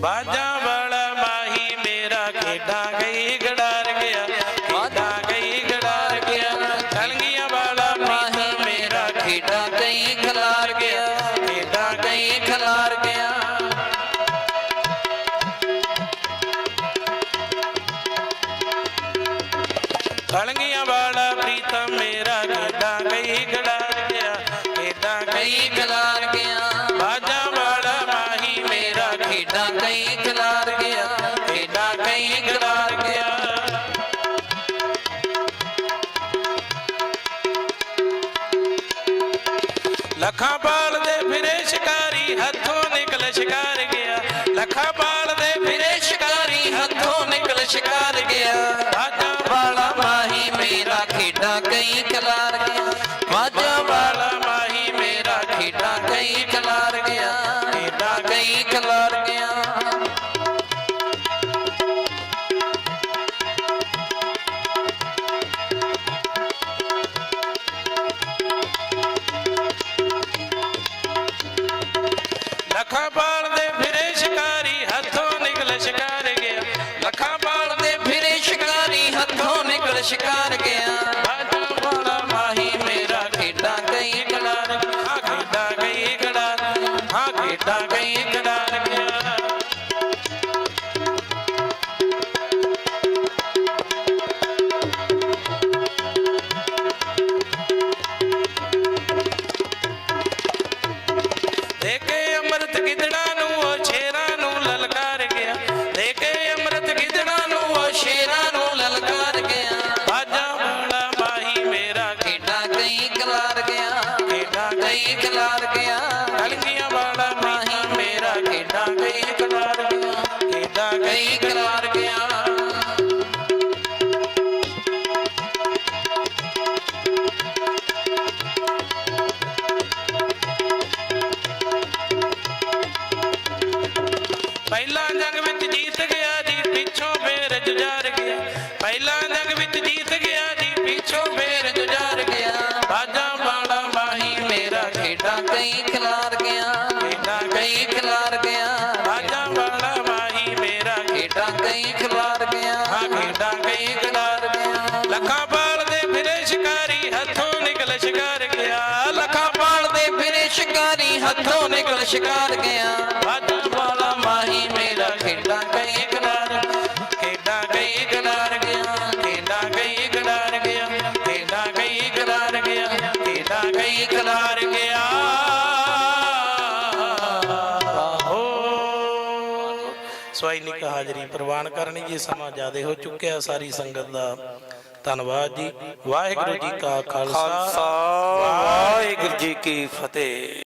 ਬਾਜਾ ਵਾਲਾ ਮਾਹੀ ਮੇਰਾ ਖੇਡਾਂ ਗਈ ਗੜਾਰ ਗਿਆ, ਖੇਡਾਂ ਗਈ ਗੜਾਰ ਗਿਆ। ਕਲਗੀਆਂ ਵਾਲਾ ਮਾਹੀ ਮੇਰਾ ਖੇਡਾਂ ਕਈ ਖਿਲਾਰ ਗਿਆ, ਖੇਡਾਂ ਗਈ ਕਈ ਗਿਆ। ਕਲਗੀਆਂ ਖੇਡਾਂ ਕਈ ਗਿਆ ਖੇਡਾਂ ਕਈ ਖਿਲਾਰ ਗਿਆ। ਲੱਖਾਂ ਪਾਲ ਦੇ ਫਿਰੇ ਸ਼ਿਕਾਰੀ ਹੱਥੋਂ ਨਿਕਲ ਸ਼ਿਕਾਰ ਗਿਆ। ਲੱਖਾਂ ਪਾਲ ਦੇ ਫਿਰੇ ਸ਼ਿਕਾਰੀ ਹੱਥੋਂ ਨਿਕਲ ਸ਼ਿਕਾਰ ਗਿਆ। ਬਾਜਾਂ ਵਾਲਾ ਮਾਹੀ ਮੇਰਾ ਖੇਡਾਂ ਕਈ ਖਿਲਾਰ ਲੱਖਾਂ ਪਾਲ ਦੇ ਫਿਰੇ ਸ਼ਿਕਾਰੀ ਹੱਥੋਂ ਨਿਕਲ ਸ਼ਿਕਾਰ ਗਿਆ। ਲੱਖਾਂ ਪਾਲ ਤੇ ਫਿਰੇ ਸ਼ਿਕਾਰੀ ਹੱਥੋਂ ਨਿਕਲ ਸ਼ਿਕਾਰ ਗਿਆ। ਬਾਜਾਂ ਵਾਲਾ ਮਾਹੀ ਮੇਰਾ ਖੇਡਾਂ ਕਈ ਖਿਲਾਰ ਹਾਂ ਖੇਡਾਂ ਗਈ ਗੜਾਰ ਹਾਂ ਖੇਡਾਂ ਗਈ ਗੜਾਰ ਗਿਆ। ਦੇ ਅੰਮ੍ਰਿਤ ਗਿੱਦੜਾਂ ਨੂੰ ਉਹ ਸ਼ੇਰਾਂ ਨੂੰ ਲਲਕਾਰ ਗਿਆ। ਦੇ ਕੇ ਅੰਮ੍ਰਿਤ ਗਿੱਦੜਾਂ ਨੂੰ ਉਹ ਸ਼ੇਰਾਂ ਨੂੰ ਲਲਕਾਰ ਗਿਆ। ਬਾਜਾਂ ਵਾਲਾ ਮਾਹੀ ਮੇਰਾ ਖੇਡਾਂ ਕਈ ਖਿਲਾਰ ਗਿਆ। ਖੇਡਾਂ ਕਈ ਖਿਲਾਰ ਗਿਆ। ਕਲਗੀਆਂ ਵਾਲਾ ਕਈ ਖਿਲਾਰ ਗਿਆ ਖੇਡਾਂ ਕਈ ਖਿਲਾਰ ਗਿਆ ਬਾਜਾਂ ਵਾਲਾ ਮਾਹੀ ਮੇਰਾ ਖੇਡਾਂ ਕਈ ਖਿਲਾਰ ਗਿਆ ਹਾਂ ਖੇਡਾਂ ਗਈ ਗੜਾਰ ਗਿਆ ਲੱਖਾਂ ਪਾਲ ਦੇ ਫਿਰੇ ਸ਼ਿਕਾਰੀ ਹੱਥੋਂ ਨਿਕਲ ਸ਼ਿਕਾਰ ਗਿਆ। ਲੱਖਾਂ ਪਾਲ ਦੇ ਫਿਰੇ ਸ਼ਿਕਾਰੀ ਹੱਥੋਂ ਨਿਕਲ ਸ਼ਿਕਾਰ ਗਿਆ। ਬਾਜਾਂ ਵਾਲਾ ਮਾਹੀ ਮੇਰਾ ਖੇਡਾਂ ਗਈ ਗੜਾਰ ਖੇਡਾਂ ਗਈ ਗੜਾਰ ਗਿਆ ਖੇਡਾਂ ਗਈ ਗੜਾਰ ਗਿਆ ਖੇਡਾਂ ਗਈ ਗੜਾਰ ਗਿਆ ਖੇਡਾਂ ਗਈ ਗੜਾਰ ਸਵਾਈਨਿਕ ਹਾਜ਼ਰੀ ਪ੍ਰਵਾਨ ਕਰਨੀ ਜੀ ਸਮਾਂ ਜ਼ਿਆਦਾ ਹੋ ਚੁੱਕਿਆ ਸਾਰੀ ਸੰਗਤ ਦਾ। ਧੰਨਵਾਦ ਜੀ। ਵਾਹਿਗੁਰੂ ਜੀ ਕਾ ਖਾਲਸਾ। ਵਾਹਿਗੁਰੂ ਜੀ ਕੀ ਫਤਿਹ।